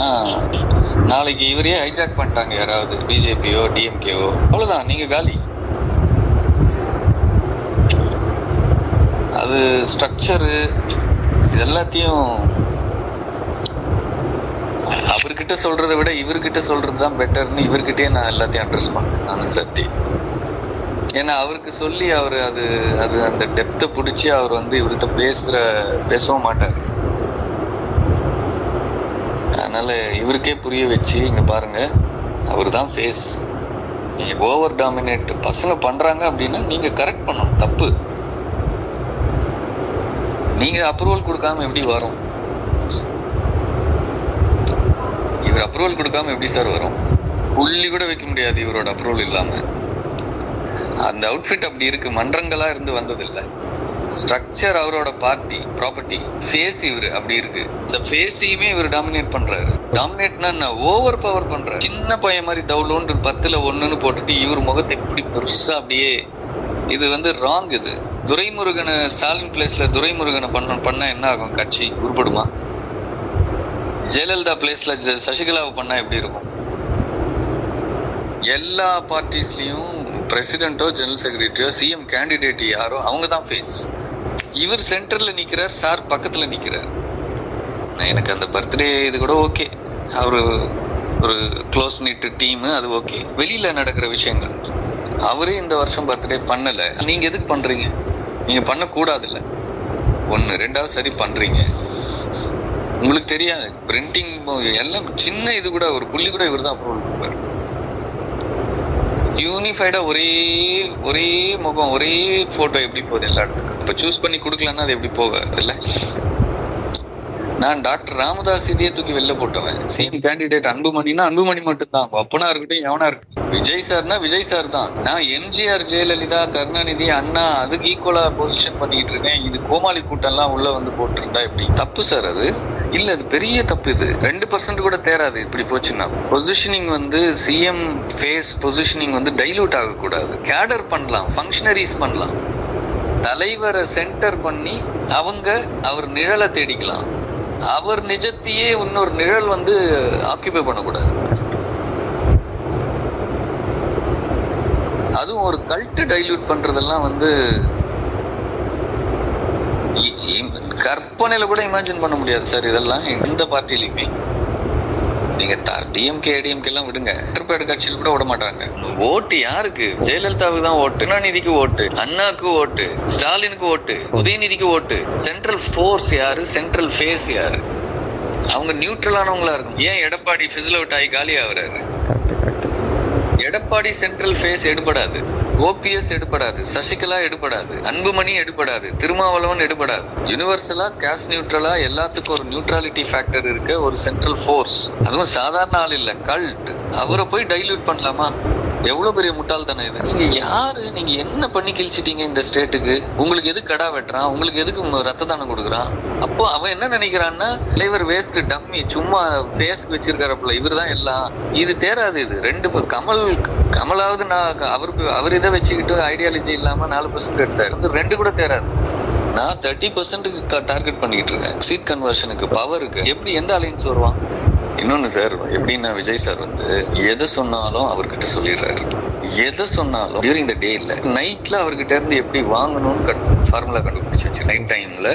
அப்படின்னா நாளைக்கு இவரையே ஹைஜாக் பண்ணிட்டாங்க யாராவது பிஜேபியோ டிஎம்கேவோ அவ்வளோதான் நீங்கள் காலி. அது ஸ்ட்ரக்சரு இது எல்லாத்தையும் அவர்கிட்ட சொல்றதை விட இவர்கிட்ட சொல்றது தான் பெட்டர்னு இவர்கிட்டயே நான் எல்லாத்தையும் அட்ரஸ் பண்ணேன் நானும் சட்டி ஏன்னா அவருக்கு சொல்லி அவர் அது அது அந்த டெப்த்தை பிடிச்சி அவர் வந்து இவர்கிட்ட பேசுற பேசவும் மாட்டார். அதனால இவருக்கே புரிய வச்சு இங்கே பாருங்க. அவர் தான் ஃபேஸ் நீங்கள் ஓவர் டாமினேட் பசங்க பண்றாங்க அப்படின்னா நீங்கள் கரெக்ட் பண்ணணும். தப்பு. நீங்கள் அப்ரூவல் கொடுக்காம எப்படி வரும்? இவர் அப்ரூவல் கொடுக்காம எப்படி சார் வரும்? புள்ளி கூட வைக்க முடியாது இவரோட அப்ரூவல் இல்லாமல் அந்த அவுட்ஃபிட் அப்படி இருக்கு. மன்றங்களாக இருந்து வந்ததில்லை. ஸ்ட்ரக்சர் அவரோட பார்ட்டி ப்ராப்பர்ட்டி ஃபேஸ் இவர் அப்படி இருக்கு. இந்த ஃபேஸையுமே இவர் டாமினேட் பண்றாரு. டாமினேட்னா ஓவர் பவர் பண்றாரு. சின்ன பையன் மாதிரி தவுளோண்டு பத்துல ஒண்ணுன்னு போட்டுட்டு இவர் முகத்தை இப்படி பெருசா அப்படியே இது வந்து ராங் இது. துரைமுருகனை ஸ்டாலின் பிளேஸ்ல துரைமுருகனை பண்ண பண்ணா என்ன ஆகும்? கட்சி உருப்படுமா? ஜெயலலிதா பிளேஸ்ல சசிகலாவை பண்ணா எப்படி இருக்கும்? எல்லா பார்ட்டிஸ்லயும் பிரசிடென்ட்டோ ஜெனரல் செக்ரட்டரியோ சிஎம் கேண்டிடேட் யாரோ அவங்க தான் ஃபேஸ் இவர் சென்டர்ல நிக்கிறார் சார் பக்கத்துல நிக்கிறார். நான் எனக்கு அந்த பர்த்டே இது கூட ஓகே அவர் ஒரு க்ளோஸ் நிட்டு டீமு அது ஓகே வெளியில நடக்கிற விஷயங்கள். அவரே இந்த வருஷம் பர்த்டே பண்ணல. நீங்க எதுக்கு பண்றீங்க? நீங்க பண்ணக்கூடாது இல்ல ஒன்று ரெண்டாவது சரி பண்றீங்க. உங்களுக்கு தெரியாது. பிரிண்டிங் எல்லாம் சின்ன இது கூட ஒரு புள்ளி கூட இவர் தான் அப்ரூவல் கொடுப்பாரு. யூனிஃபைடா ஒரே ஒரே முகம் ஒரே போட்டோ எப்படி போகுது எல்லா இடத்துக்கும்? இப்ப சூஸ் பண்ணி கொடுக்கலன்னா அது எப்படி போகாது இல்ல? நான் டாக்டர் ராமதாஸ் இதையே தூக்கி வெளில போட்டவன். சேம் கேண்டிடேட் அன்புமணினா அன்புமணி மட்டும் தான் அப்பனா இருக்கட்டும் எவனா இருக்கட்டும். விஜய் சார்னா விஜய் சார் தான். நான் எம்ஜிஆர் ஜெயலலிதா கருணாநிதி அண்ணா அதுக்கு ஈக்குவலா பொசிஷன் பண்ணிட்டு இருக்கேன். இது கோமாளி கூட்டம்லாம் உள்ள வந்து போட்டிருந்தா எப்படி? தப்பு சார் அது. இல்ல அது பெரிய தப்பு இது. ரெண்டு பர்சன்ட் கூட தேராது இப்படி போச்சுன்னா. பொசிஷனிங் வந்து சிஎம் ஃபேஸ் பொசிஷனிங் வந்து டைலூட் ஆகக்கூடாது. கேடர் பண்ணலாம் ஃபங்க்ஷனரிஸ் பண்ணலாம். தலைவரை சென்டர் பண்ணி அவங்க அவர் நிழலை தேடிக்கலாம். அவர் நிஜத்தையே இன்னொரு நிழல் வந்து ஆக்கியபை பண்ணக்கூடாது. அதுவும் ஒரு கல்ட்டு டைல்யூட் பண்றதெல்லாம் வந்து கற்பனையில கூட இமேஜின் பண்ண முடியாது சார் இதெல்லாம் எந்த பார்ட்டிலையுமே நீங்க டிஎம்கே ஏடிஎம்கே எல்லாம் விடுங்க. பிற்பாடு கட்சியில் கூட விட மாட்டாங்க. ஓட்டு யாருக்கு? ஜெயலலிதாவுக்கு தான் ஓட்டு கருணாநிதிக்கு ஓட்டு அண்ணாக்கு ஓட்டு ஸ்டாலினுக்கு ஓட்டு உதயநிதிக்கு ஓட்டு. சென்ட்ரல் ஃபோர்ஸ் யாரு? சென்ட்ரல் ஃபேஸ் யாரு? அவங்க நியூட்ரலானவங்களா இருக்கும் ஏன் எடப்பாடி ஃபிசில் அவுட் ஆகி காலி ஆகுறாரு? எடப்பாடி சென்ட்ரல் ஃபேஸ் எடுபடாது. ஓபிஎஸ் எடுபடாது. சசிகலா எடுபடாது. அன்புமணி எடுபடாது. திருமாவளவன் எடுபடாது. யூனிவர்சலா கேஸ் நியூட்ரலா எல்லாத்துக்கும் ஒரு நியூட்ராலிட்டி ஃபேக்டர் இருக்க ஒரு சென்ட்ரல் ஃபோர்ஸ் அதுவும் சாதாரண ஆள் இல்ல கல்ட் அவரை போய் டைல்யூட் பண்ணலாமா? எவ்வளவு பெரிய முட்டாள்தானே இது? நீங்க யாரு? நீங்க என்ன பண்ணி கிழிச்சிட்டீங்க இந்த ஸ்டேட்டுக்கு? உங்களுக்கு எது கடா வெட்டுறான்? உங்களுக்கு எதுக்கு ரத்த தானம் கொடுக்குறான்? அப்போ அவன் என்ன நினைக்கிறான்னா லைவர் வேஸ்ட் டம்மி சும்மா ஃபேஸ்க்கு வச்சிருக்காரப்பல இவர் தான் எல்லாம். இது தேராது இது. ரெண்டு ப- கமல் கமலாவது நான் அவருக்கு அவர் இதை வச்சுக்கிட்டு ஐடியாலஜி இல்லாம நாலு பர்சன்ட் எடுத்தாரு. இது ரெண்டு கூட தேராது. நான் தேர்ட்டி பர்சன்ட்டுக்கு டார்கெட் பண்ணிக்கிட்டு இருக்கேன். சீட் கன்வர்ஷனுக்கு பவருக்கு எப்படி எந்த அலைன்ஸ் வருவான்? இன்னொன்று சார் எப்படின்னா விஜய் சார் வந்து எதை சொன்னாலும் அவர்கிட்ட சொல்லிடுறாரு. எதை சொன்னாலும் டியூரிங் த டே இல்லை நைட்ல அவர்கிட்ட இருந்து எப்படி வாங்கணும்னு கண் ஃபார்முலா கண்டுபிடிச்சு வச்சு நைட் டைம்ல